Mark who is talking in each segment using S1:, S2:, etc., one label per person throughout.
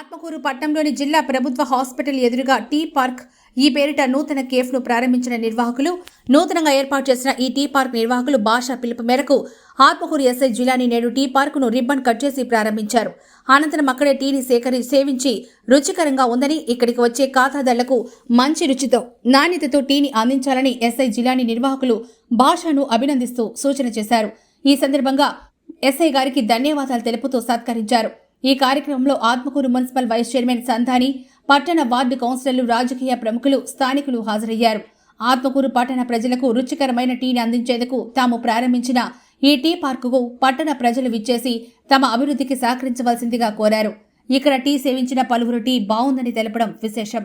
S1: ఆత్మకూరు పట్టణంలోని జిల్లా ప్రభుత్వ హాస్పిటల్ ఎదురుగా టీ పార్క్. ఈ పేరిట నూతన కేఫ్ను ప్రారంభించిన నిర్వాహకులు నూతనంగా ఏర్పాటు చేసిన ఈ టీ పార్క్ నిర్వాహకులు భాష పిలుపు మేరకు ఆత్మకూరు ఎస్ఐ జిలాని నేడు టీ పార్కును రిబ్బన్ కట్ చేసి ప్రారంభించారు. అనంతరం అక్కడే టీని సేకరి సేవించి రుచికరంగా ఉందని ఇక్కడికి వచ్చే ఖాతాదారులకు మంచి రుచితో నాణ్యతతో టీని అందించాలని ఎస్ఐ జిలాని నిర్వాహకులు భాషను అభినందిస్తూ సూచన చేశారు. ఈ సందర్భంగా ఎస్ఐ గారికి ధన్యవాదాలు తెలుపుతూ సత్కరించారు. ఈ కార్యక్రమంలో ఆత్మకూరు మున్సిపల్ వైస్ చైర్మన్ సంధాని పట్టణ వార్డు కౌన్సిలర్లు రాజకీయ ప్రముఖులు స్థానికులు హాజరయ్యారు. ఆత్మకూరు పట్టణ ప్రజలకు రుచికరమైన టీని అందించేందుకు తాము ప్రారంభించిన ఈ టీ పార్కుకు పట్టణ ప్రజలు విచ్చేసి తమ అభివృద్ధికి సహకరించవలసిందిగా కోరారు. ఇక్కడ టీ సేవించిన పలువురు టీ బాగుందని తెలపడం విశేషం.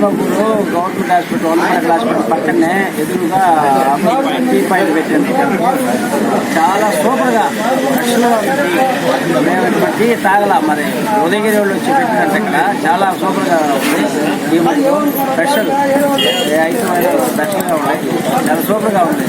S2: Atmakur government hospital government hospital పక్కనే ఎదురుగా టీ పాయింట్ పెట్టాను చాలా సూపర్గా ఫ్రెష్గా ఉంది. మేము టీ తాగల మరి ఉదయగిరి వాళ్ళు వచ్చి పెట్టినట్టు ఇక్కడ చాలా సూపర్గా ఉంది. ఈ మరియు స్పెషల్ ఐదు ఐటమ్ ఉన్నాయి. చాలా సూపర్గా ఉంది.